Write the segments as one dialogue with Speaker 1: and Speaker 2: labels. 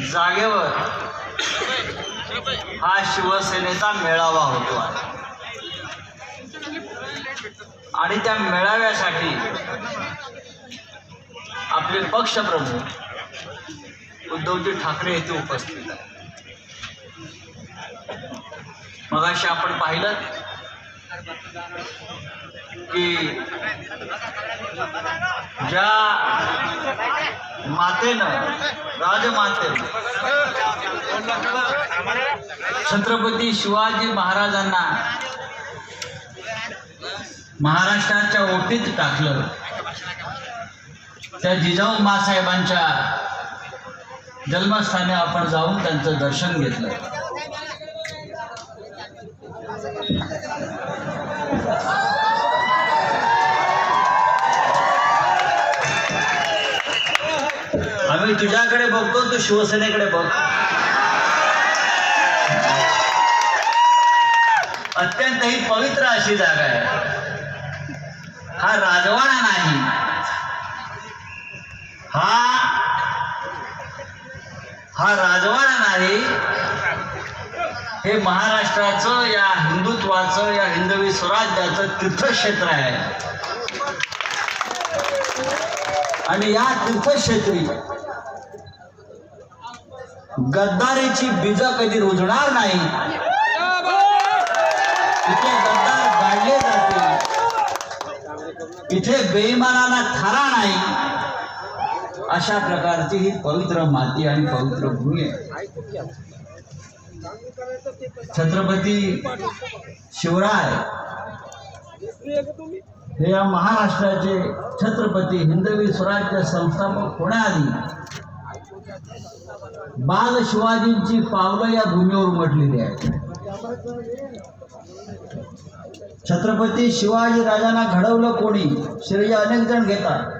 Speaker 1: जागेवर हा शिवसेनेचा मेळावा होतो आहे आणि त्या मेळाव्यासाठी आपले पक्षप्रमुख उद्धवजी ठाकरे येथे उपस्थित आहेत. मगाशी आपण पाहिलं की ज्या मातेनं राजमातेनं छत्रपती शिवाजी महाराजांना महाराष्ट्राच्या ओटीत टाकलं त्या जिजाऊ मासाहेबांच्या जन्मस्थानी आपण जाऊन त्यांचं दर्शन घेतलं. आम्ही तुझ्याकडे बघतो तू शिवसेनेकडे बघ. अत्यंत ही पवित्र अशी जागा आहे. हा राजवाडा नाही. हा हा राजवाडा नाही. हे महाराष्ट्राचं या हिंदुत्वाचं या हिंदवी स्वराज्याचं तीर्थक्षेत्र आहे. आणि या तीर्थक्षेत्री गद्दारीची बीज कधी रुजणार नाही. इथे गद्दार गाडले जाते इथे बेईमानाला थारा नाही. अशा प्रकारची ही पवित्र माती आणि पवित्र भूमी आहे. छत्रपती शिवराय हे या महाराष्ट्राचे छत्रपती हिंदवी स्वराज्य संस्थापक होण्याआधी बाल शिवाजींची पावलं या भूमीवर उमटलेली आहेत. छत्रपती शिवाजी राजांना घडवलं कोणी? श्रेय अनेक जण घेतात.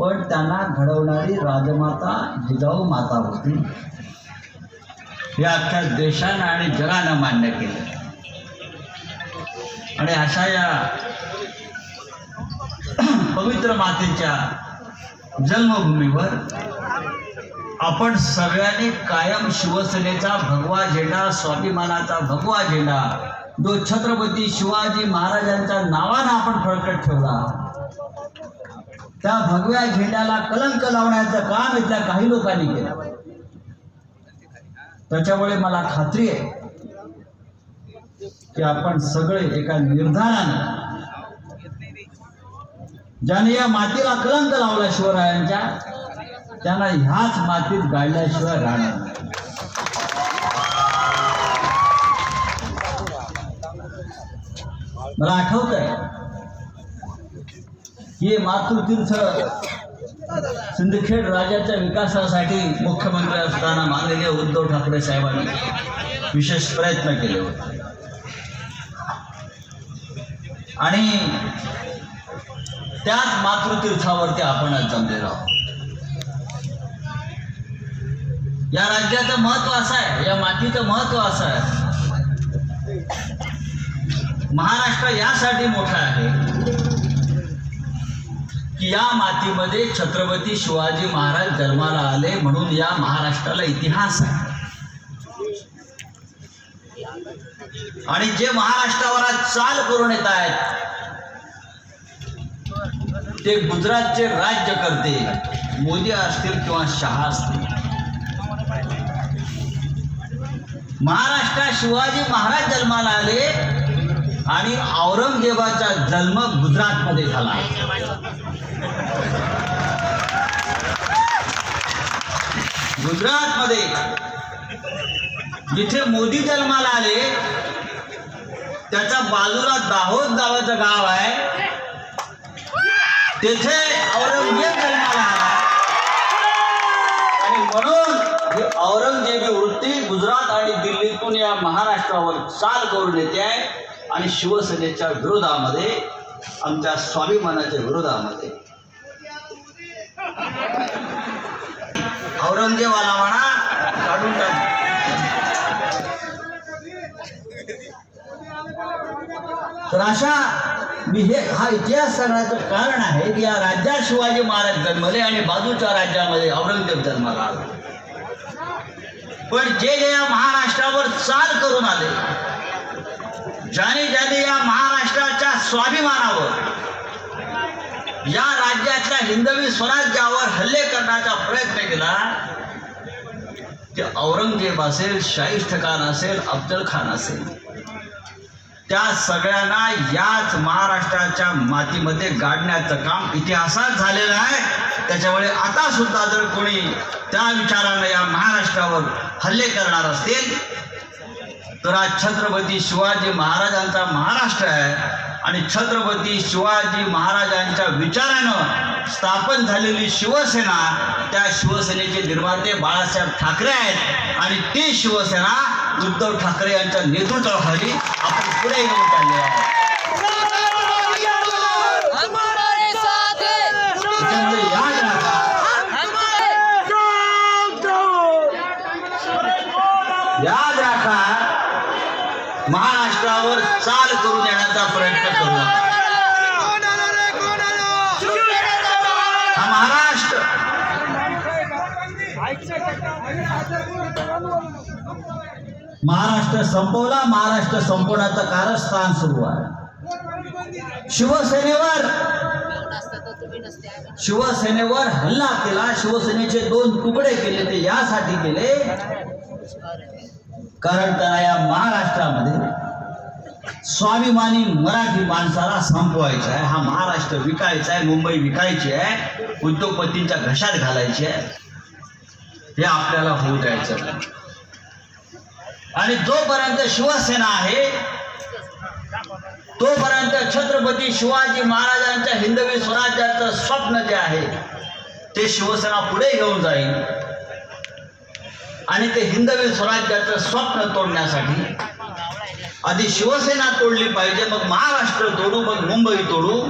Speaker 1: पण त्यांना घडवणारी राजमाता जिजाऊ माता होती. हे अख्ख्या देशानं आणि जगानं मान्य केलं. आणि अशा या पवित्र मातेच्या जन्मभूमीवर आपण सगळ्यांनी कायम शिवसेनेचा भगवा झेंडा स्वाभिमानाचा भगवा झेंडा जो छत्रपती शिवाजी महाराजांच्या नावानं आपण फळकट ठेवला. त्या भगव्या झेंड्याला कलंक लावण्याचं काम इथल्या काही लोकांनी केलं. त्याच्यामुळे मला खात्री आहे की आपण सगळे एका निर्धारानं ज्याने या मातीला कलंक लावला शिवरायांच्या त्यांना ह्याच मातीत गाडल्याशिवाय राहणार नाही. मला आठवत आहे की मातृतीर्थ सिंदखेड राज्याच्या विकासासाठी मुख्यमंत्री असताना माननीय उद्धव ठाकरे साहेबांनी विशेष प्रयत्न केले होते आणि त्याच मातृतीर्थावरती आपण आज जमलेलो आहोत. या राज्याचं महत्त्व असं आहे या मातीचं महत्त्व असं आहे. महाराष्ट्र यासाठी मोठा आहे की या मातीमध्ये छत्रपती शिवाजी महाराज जन्माला आले म्हणून या महाराष्ट्राला इतिहास आहे. आणि जे महाराष्ट्रावर आज चाल करून येत आहेत ते गुजरातचे राज्य करते मोदी असतील किंवा शहा असतील. महाराष्ट्रात शिवाजी महाराज जन्माला आले आणि औरंगजेबाचा जन्म गुजरातमध्ये झाला. गुजरातमध्ये जिथे मोदी जन्माला आले त्याच्या बाजूला दाहोद गावाचं गाव आहे. तेथे औरंगजेब जन्माला आला. आणि म्हणून ही औरंगजेबी वृत्ती गुजरात आणि दिल्लीतून या महाराष्ट्रावर चाल करून येते आहे. आणि शिवसेनेच्या विरोधामध्ये आमच्या स्वाभिमानाच्या विरोधामध्ये. औरंगजेबाला म्हणा काढून टाक. तर अशा मी हे हा इतिहास सांगण्याचं कारण आहे की या राज्यात शिवाजी महाराज जन्मले आणि बाजूच्या राज्यामध्ये औरंगजेब जन्माला आला. पण जे जे या महाराष्ट्रावर चाल करून आले ज्याने ज्याने या महाराष्ट्राच्या स्वाभिमानावर या राज्यातल्या हिंदवी स्वराज्यावर हल्ले करण्याचा प्रयत्न केला ते औरंगजेब असेल शाहिस्त खान असेल अफजल खान असेल त्या सगळ्यांना याच महाराष्ट्राच्या मातीमध्ये गाडण्याचं काम इतिहासात झालेलं आहे. त्याच्यामुळे आता सुद्धा जर कोणी त्या विचारानं या महाराष्ट्रावर हल्ले करणार असतील तर आज छत्रपती शिवाजी महाराजांचा महाराष्ट्र आहे आणि छत्रपती शिवाजी महाराजांच्या विचारानं स्थापन झालेली शिवसेना त्या शिवसेनेचे निर्माते बाळासाहेब ठाकरे आहेत आणि ती शिवसेना उद्धव ठाकरे यांच्या नेतृत्वाखाली आपण पुढे घेऊन चालले आहे
Speaker 2: हमारे साथ है।
Speaker 1: त्याच्यामुळे याद राखा
Speaker 2: हमारे
Speaker 1: याद राखा महाराष्ट्रावर चाल करून येण्याचा प्रयत्न करू नका महाराष्ट्र संपवला महाराष्ट्र संपवण्याचं कारस्थान सुरू आहे. शिवसेनेवर शिवसेनेवर हल्ला केला शिवसेनेचे दोन तुकडे केले ते यासाठी केले. कारण त्याला या महाराष्ट्रामध्ये स्वाभिमानी मराठी माणसाला संपवायचा आहे. हा महाराष्ट्र विकायचा आहे मुंबई विकायची आहे उद्योगपतींच्या घशात घालायची आहे. हे आपल्याला होऊ द्यायचं नाही. आणि जोपर्यंत शिवसेना आहे तोपर्यंत छत्रपती शिवाजी महाराजांच्या हिंदवी स्वराज्याचं स्वप्न जे आहे ते शिवसेना पुढे घेऊन जाईल. आणि ते हिंदवी स्वराज्याचं स्वप्न तोडण्यासाठी आधी शिवसेना तोडली पाहिजे मग महाराष्ट्र तोडू मग मुंबई तोडू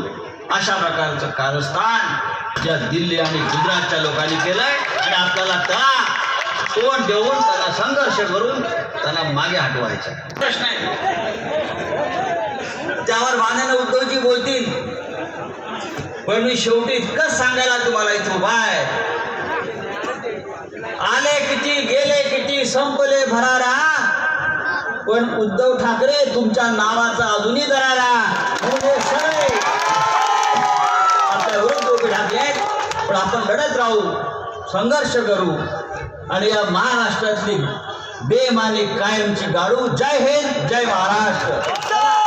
Speaker 1: अशा प्रकारचं कारस्थान ज्या दिल्ली आणि गुजरातच्या लोकांनी केलंय. आणि आपल्याला त्याला तोंड देऊन त्याला संघर्ष करून त्यांना मागे हटवायचं. प्रश्न आहे. त्यावर मानाने उद्धवजी बोलतील. पण मी शेवटी इतकंच सांगायला तुम्हाला इथं बाय आले किती गेले किती संपले भरारा. पण उद्धव ठाकरे तुमच्या नावाचा अजूनही दरारा. म्हणजे सगळे आपल्या विरुद्ध उभे ठाकले आहेत, पण आपण लढत राहू संघर्ष करू. आणि या महाराष्ट्रातली बेमानी कायमची गाडू जय हिंद जय महाराष्ट्र